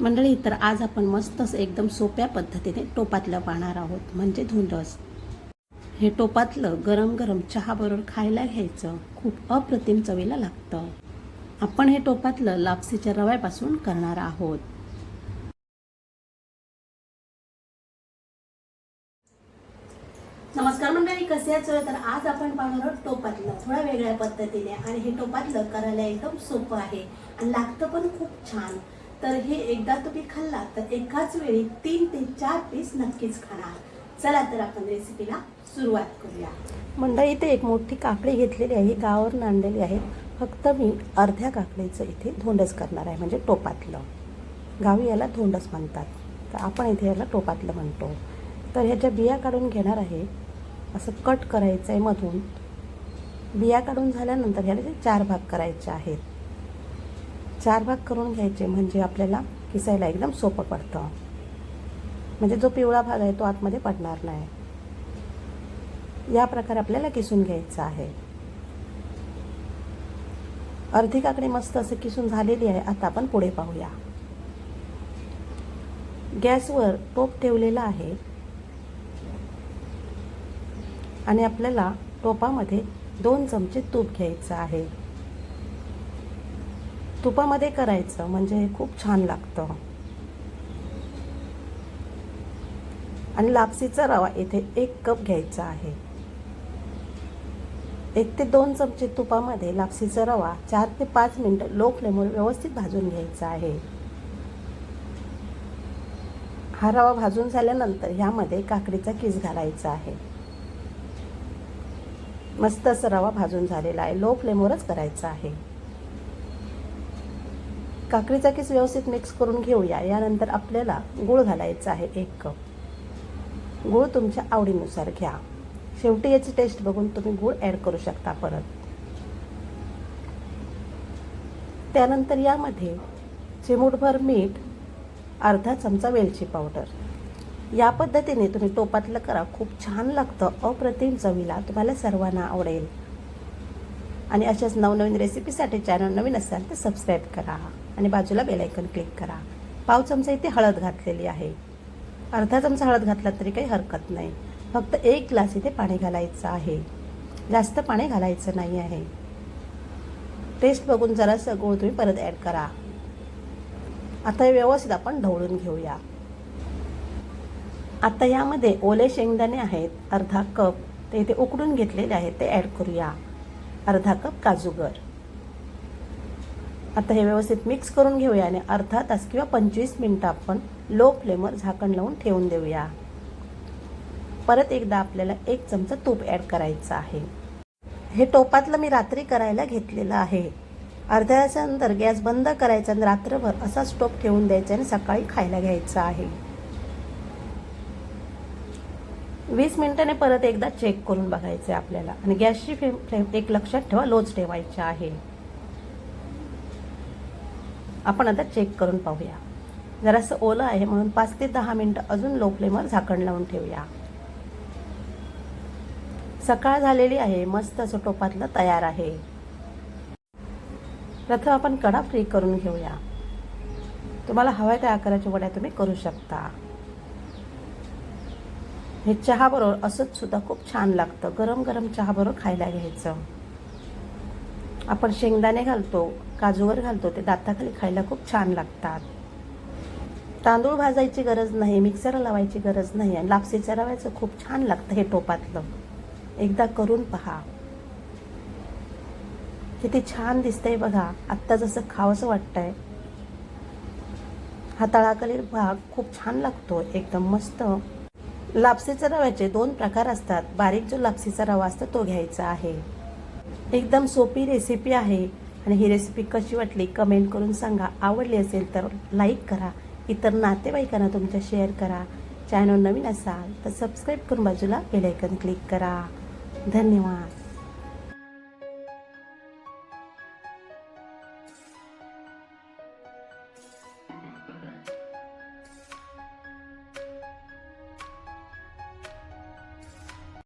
मंडळी तर आज आपण मस्तच एकदम सोप्या पद्धतीने टोपातलं पाहणार आहोत. म्हणजे धुंडस हे टोपातलं गरम गरम चहाबरोबर खायला घ्यायचं. खूप अप्रतिम चवीला लागतं. आपण हे टोपातलं लापसीच्या रव्यापासून करणार आहोत. नमस्कार मंडळी कसे आहेत तर आज आपण पाहणार आहोत टोपातलं. थोड्या वेगळ्या पद्धतीने. आणि हे टोपातलं करायला एकदम सोपं आहे. आणि लागतं पण खूप छान. तर हे एकदा तुम्ही खाल्ला तर एकाच वेळी तीन ते चार पीस नक्कीच खाणार. चला तर आपण रेसिपीला सुरुवात करूया. मंडळी इथे एक मोठी काकडी घेतलेली आहे. ही आणलेली आहे. फक्त मी अर्ध्या काकडीचं इथे धोंडस करणार आहे म्हणजे टोपातलं. गावी याला धोंडस म्हणतात. तर आपण इथे याला टोपातलं म्हणतो. तर ह्याच्या बिया काढून घेणार आहे. असं कट करायचं आहे मधून. बिया काढून झाल्यानंतर ह्याला चार भाग करायचे आहेत. चार भाग करून घ्यायचे म्हणजे आपल्याला किसायला एकदम सोपं पडतं. म्हणजे जो पिवळा भाग आहे तो आतमध्ये पडणार नाही. या प्रकारे आपल्याला किसून घ्यायचं आहे. अर्धी काकडी मस्त असं किसून झालेली आहे आता आपण पुढे पाहूया. गॅसवर टोप ठेवलेला आहे. आणि आपल्याला टोपामध्ये दोन चमचे तूप घ्यायचं आहे. तुपामध्ये करायचं म्हणजे हे खूप छान लागतं. आणि लापसीचा रवा इथे एक कप घ्यायचा आहे. एक ते दोन चमचे तुपामध्ये लापसीचा रवा चार ते पाच मिनटं लो फ्लेमवर व्यवस्थित भाजून घ्यायचा आहे. हा रवा भाजून झाल्यानंतर ह्यामध्ये काकडीचा किस घालायचा आहे. मस्त असं रवा भाजून झालेला आहे. लो फ्लेमवरच करायचा आहे. काकडीचा किस व्यवस्थित मिक्स करून घेऊया. यानंतर आपल्याला गूळ घालायचा आहे एक कप गूळ तुमच्या आवडीनुसार घ्या. शेवटी याची टेस्ट बघून तुम्ही गूळ ॲड करू शकता परत. त्यानंतर यामध्ये चिमूटभर मीठ अर्धा चमचा वेलची पावडर या पद्धतीने तुम्ही टोपातलं करा. खूप छान लागतं. अप्रतिम चवीला तुम्हाला सर्वांना आवडेल. आणि अशाच नवनवीन रेसिपीसाठी चॅनल नवीन असाल तर सबस्क्राईब करा आणि बाजूला बेलायकन क्लिक करा. पाव चमचा इथे हळद घातलेली आहे. अर्धा चमचा हळद घातला तरी काही हरकत नाही. फक्त एक ग्लास इथे पाणी घालायचं आहे. जास्त पाणी घालायचं नाही आहे. टेस्ट बघून जरासं गूळ तुम्ही परत ॲड करा. आता हे व्यवस्थित आपण ढवळून घेऊया. आता यामध्ये ओले शेंगदाणे आहेत अर्धा कप. ते इथे उकडून घेतलेले आहेत ते ॲड करूया. अर्धा कप काजूगर आता हे व्यवस्थित मिक्स करून घेऊया आणि अर्धा तास किंवा पंचवीस मिनटं आपण लो फ्लेमवर झाकण लावून ठेवून देऊया. परत एकदा आपल्याला एक चमचा तूप ॲड करायचं आहे. हे टोपातलं मी रात्री करायला घेतलेलं आहे. अर्ध्या तासानंतर गॅस बंद करायचा आणि रात्रभर असाच टोप ठेवून द्यायचा आणि सकाळी खायला घ्यायचा आहे. वीस मिनिटाने परत एकदा चेक करून बघायचं आहे आपल्याला. आणि गॅसची फ्लेम फ्लेम एक लक्षात ठेवा लोच ठेवायची आहे. आपण आता चेक करून पाहूया. जरासं ओलं आहे म्हणून पाच ते दहा मिनटं अजून लो फ्लेमवर झाकण लावून ठेवूया. सकाळ झालेली आहे मस्त असं टोपातलं तयार आहे. प्रथम आपण कडा फ्री करून घेऊया. तुम्हाला हव्या त्या आकाराच्या वड्या तुम्ही करू शकता. हे चहाबरोबर असंच सुद्धा खूप छान लागतं. गरम गरम चहाबरोबर खायला घ्यायचं. आपण शेंगदाणे घालतो काजूवर घालतो ते दाताखाली खायला खूप छान लागतात. तांदूळ भाजायची गरज नाही मिक्सरला लावायची गरज नाही आणि लापसीचं रवायचं खूप छान लागतं हे टोपातलं. एकदा करून पहा. किती छान दिसतंय बघा. आत्ता जसं खावंसं वाटतंय. हा तळाखालील भाग खूप छान लागतो. एकदम मस्त. लापसीच्या रव्याचे दोन प्रकार असतात. बारीक जो लापसीचा रवा असतो तो घ्यायचा आहे. एकदम सोपी रेसिपी आहे आणि ही रेसिपी कशी वाटली कमेंट करून सांगा. आवडली असेल तर लाईक करा. इतर नातेवाईकांना तुमच्या शेअर करा. चॅनल नवीन असाल तर सबस्क्राईब करून बाजूला बेलायकन क्लिक करा. धन्यवाद.